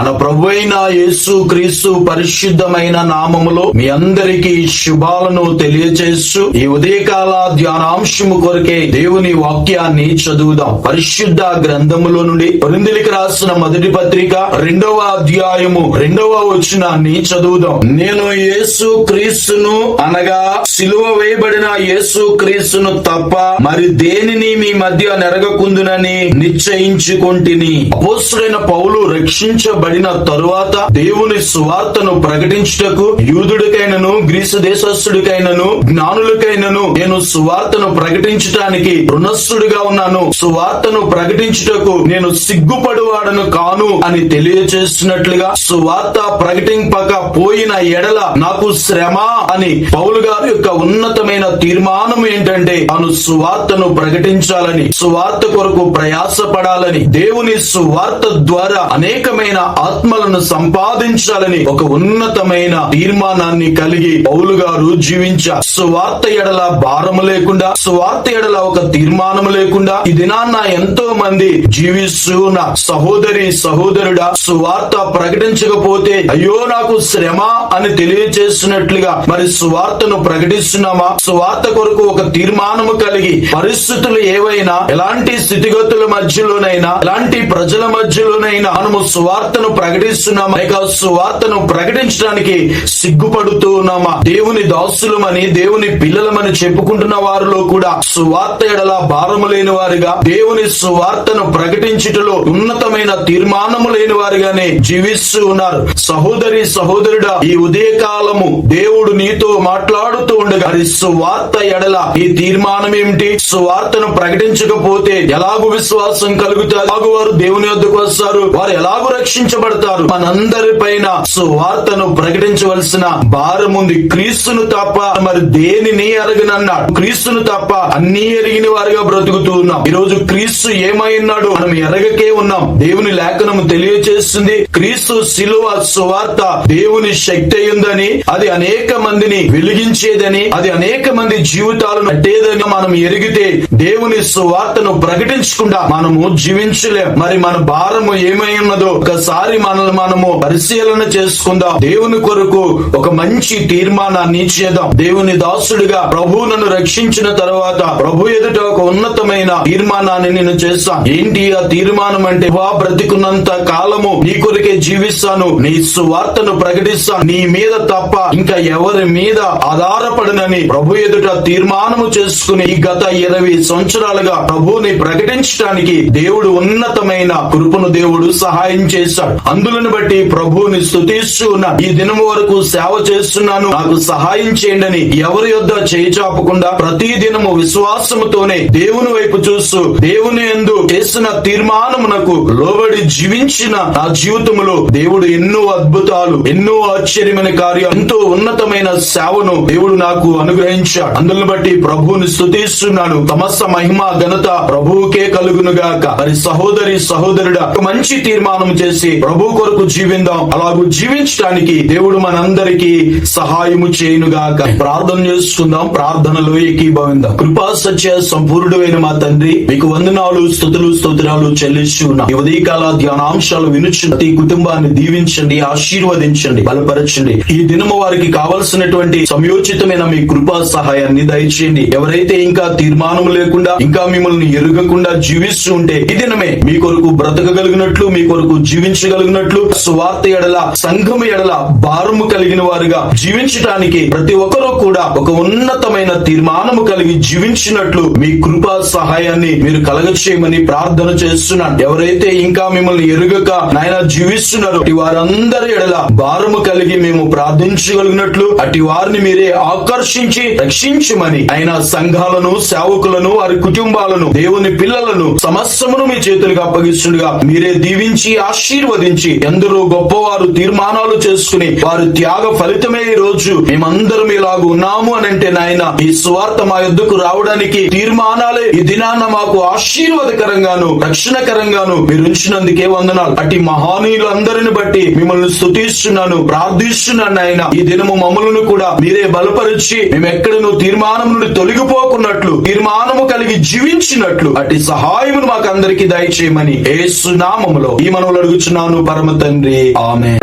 మన ప్రభు ప్రభువైన యేసు క్రీస్తు పరిశుద్ధమైన నామములో మీ అందరికీ శుభాలను తెలియచేస్తూ ఈ ఉదయకాల ధ్యానాంశము కొరకే దేవుని వాక్యాన్ని చదువుదాం. పరిశుద్ధ గ్రంథములో నుండి కొరింథీయులకు రాసిన మొదటి పత్రిక రెండవ అధ్యాయము రెండవ వచనాన్ని చదువుదాం. నేను యేసు క్రీస్తును అనగా సిలువ వేయబడిన యేసు క్రీస్తును తప్ప మరి దేనిని మీ మధ్య నెరగకుందునని నిశ్చయించుకొంటిని? అపోస్తుడైన పౌలు రక్షించబడిన తరువాత దేవుని సువార్తను ప్రకటించుటకు యూదుడికైనను గ్రీసు దేశస్థుడికైనను జ్ఞానులకైనను నేను సువార్తను ప్రకటించటానికి రుణస్థుడిగా ఉన్నాను. సువార్తను ప్రకటించుటకు నేను సిగ్గుపడువాడను కాను అని తెలియచేస్తున్నట్లుగా సువార్త ప్రకటింపక పోయిన ఎడల నాకు శ్రమ అని పౌలు గారి యొక్క ఉన్నతమైన తీర్మానం ఏంటంటే తాను సువార్తను ప్రకటించాలని సువార్త కొరకు ప్రయాసపడాలని దేవుని సువార్త ద్వారా అనేకమైన ఆత్మలను సంపాదించాలని ఒక ఉన్నతమైన తీర్మానాన్ని కలిగి పౌలు గారు జీవించారు సువార్త ఎడల భారము లేకుండా సువార్త ఎడల ఒక తీర్మానం లేకుండా ఈ దినాన్న ఎంతో మంది జీవిస్తున్న సహోదరి సహోదరుడా సువార్త ప్రకటించకపోతే అయ్యో నాకు శ్రమ అని తెలియచేస్తున్నట్లుగా మరి సువార్తను ప్రకటిస్తున్నామా? సువార్త కొరకు ఒక తీర్మానము కలిగి పరిస్థితులు ఏవైనా ఎలాంటి స్థితిగతుల మధ్యలోనైనా ఎలాంటి ప్రజల మధ్యలోనైనా మనము సువార్తను ప్రకటిస్తున్నామా? లేక సువార్తను ప్రకటించడానికి సిగ్గుపడుతూ ఉన్నామా? దేవుని దాసులమని దేవుని పిల్లలమని చెప్పుకుంటున్న వారిలో కూడా సువార్త ఎడల భారము లేని వారిగా దేవుని సువార్తను ప్రకటించుటలో ఉన్నతమైన తీర్మానము లేని వారిగానే జీవిస్తూ ఉన్నారు. సహోదరి సహోదరుడా ఈ ఉదయకాలము దేవుడు నీతో మాట్లాడుతూ ఉండగా మరి సువార్త ఎడల ఈ తీర్మానం ఏమిటి? సువార్తను ప్రకటించకపోతే ఎలాగూ విశ్వాసం కలుగుతారు ఎలాగూ వారు దేవుని వద్దకు వస్తారు? వారు ఎలాగూ రక్షించబడతారు? మనందరి పైన సువార్తను ప్రకటించవలసిన భారం ఉంది. క్రీస్తును తప్ప మరి దేనిని ఎరగనన్నాడు క్రీస్తును తప్ప అన్ని ఎరిగిన వారిగా బ్రతుకుతూ ఉన్నాం. ఈ రోజు క్రీస్తు ఏమై ఉన్నాడు? మనం ఎరగకే ఉన్నాం. దేవుని లేఖనము తెలియచేస్తుంది క్రీస్తు శిలువ సువార్త దేవుని శక్తి అయ్యిందని అది అనేక మందిని వెలిగించేదని అది అనేక మంది జీవితాలను అట్టేదని మనం ఎరిగితే దేవుని సువార్తను ప్రకటించకుండా మనము జీవించలేం. మరి మన భారము ఏమై ఉన్నదో ఒకసారి మనం మనల్ని మనము పరిశీలన చేసుకుందాం. దేవుని కొరకు ఒక మంచి తీర్మానాన్ని చేద్దాం. దేవుని దాసుడిగా ప్రభు నన్ను రక్షించిన తర్వాత ప్రభు ఎదుట ఒక ఉన్నతమైన తీర్మానాన్ని నేను చేస్తాను. ఏంటి ఆ తీర్మానం అంటే? వా బ్రతికున్నంత కాలము నీ కొరికే జీవిస్తాను. నీ సువార్తను ప్రకటిస్తాను. నీ మీద తప్ప ఇంకా ఎవరి మీద ఆధారపడనని ప్రభు ఎదుట తీర్మానము చేసుకుని ఈ గత ఇరవై సంవత్సరాలుగా ప్రభుని ప్రకటించడానికి దేవుడు ఉన్నతమైన కృపను దేవుడు సహాయం చేశాడు అందులను బట్టి ప్రభువుని స్థుతిస్తూ ఉన్నా ఈ దినం వరకు సేవ చేస్తున్నాను. నాకు సహాయం చేయండి అని ఎవరి యొద్ద చేయిచాపకుండా ప్రతి దినము విశ్వాసముతోనే దేవుని వైపు చూస్తూ దేవుని ఎందు చేసిన తీర్మానమునకు లోబడి జీవించిన నా జీవితములో దేవుడు ఎన్నో అద్భుతాలు ఎన్నో ఆశ్చర్యమైన కార్యం ఎంతో ఉన్నతమైన సేవను దేవుడు నాకు అనుగ్రహించాడు. అందులను బట్టి ప్రభువుని స్థుతిస్తున్నాను సమస్త మహిమ ఘనత ప్రభువుకే కలుగునుగాక. మరి సహోదరి సహోదరుడా మంచి తీర్మానం చేసి ప్రభు కొరకు జీవిందాం. అలాగూ జీవించడానికి దేవుడు మనందరికీ సహాయము చేయునుగాక. ప్రార్థన చేసుకుందాం. ప్రార్థనలో ఏకీభవిందాం. కృపా సత్య సంపూర్ణుడైన మా తండ్రి మీకు వందనాలు స్థుతులు స్తోత్రాలు చెల్లిస్తూ ఉన్నాం. ఈ ఉదయకాల ధ్యానాంశాలు వినుచున్న ప్రతి కుటుంబాన్ని దీవించండి ఆశీర్వదించండి బలపరచండి. ఈ దినము వారికి కావలసినటువంటి సమయోచితమైన మీ కృపా సహాయాన్ని దయచేయండి. ఎవరైతే ఇంకా తీర్మానం లేకుండా ఇంకా మిమ్మల్ని ఎరుగకుండా జీవిస్తూ ఉంటే ఈ దినమే మీ కొరకు బ్రతకగలిగినట్లు మీ కొరకు జీవించగలిగినట్లు సువార్త ఎడల సంఘము ఎడల భారము కలిగిన వారుగా జీవించటానికి ప్రతి ఒక్కరూ కూడా ఒక ఉన్నతమైన తీర్మానము కలిగి జీవించినట్లు మీ కృపా సహాయాన్ని మీరు కలగచేయమని ప్రార్థన చేస్తున్నాను. ఎవరైతే ఇంకా మిమ్మల్ని ఎరుగక నాయన జీవిస్తున్నారో అటు వారందరి ఎడల భారము కలిగి మేము ప్రార్థించగలిగినట్లు అటు వారిని మీరే ఆకర్షించి రక్షించమని ఆయన సంఘాలను సేవకులను వారి కుటుంబాలను దేవుని పిల్లలను సమస్తమును మీ చేతులకు అప్పగిస్తుండగా మీరే దీవించి ఆశీర్వదించి ఎందరో గొప్పవారు తీర్మానాలు చేసుకుని వారి త్యాగ ఫలితమే ఈ రోజు. మేమందరం ఇలాగ ఉన్నాము అని అంటే నాయన ఈ స్వార్థ మా యుద్ధకు రావడానికి తీర్మానాలే ఈ దినాన మాకు ఆశీర్వాదకరంగాను రక్షణకరంగాను మీరు ఉంచినందుకే వందనాలు. అటు మహానీయులందరిని బట్టి మిమ్మల్ని స్తుతిస్తున్నాను ప్రార్థిస్తున్నాను నాయన. ఈ దినము మమ్మలను కూడా మీరే బలపరిచి మేము ఎక్కడను తీర్మానం నుండి తొలగిపోకున్నట్లు తీర్మానము కలిగి జీవించినట్లు అటు సహాయమును మాకు అందరికి దయచేయమని ఏసునామములో ఈ మనవులు అడుగుచున్నాను పరమ పరమ తండ్రి. ఆమె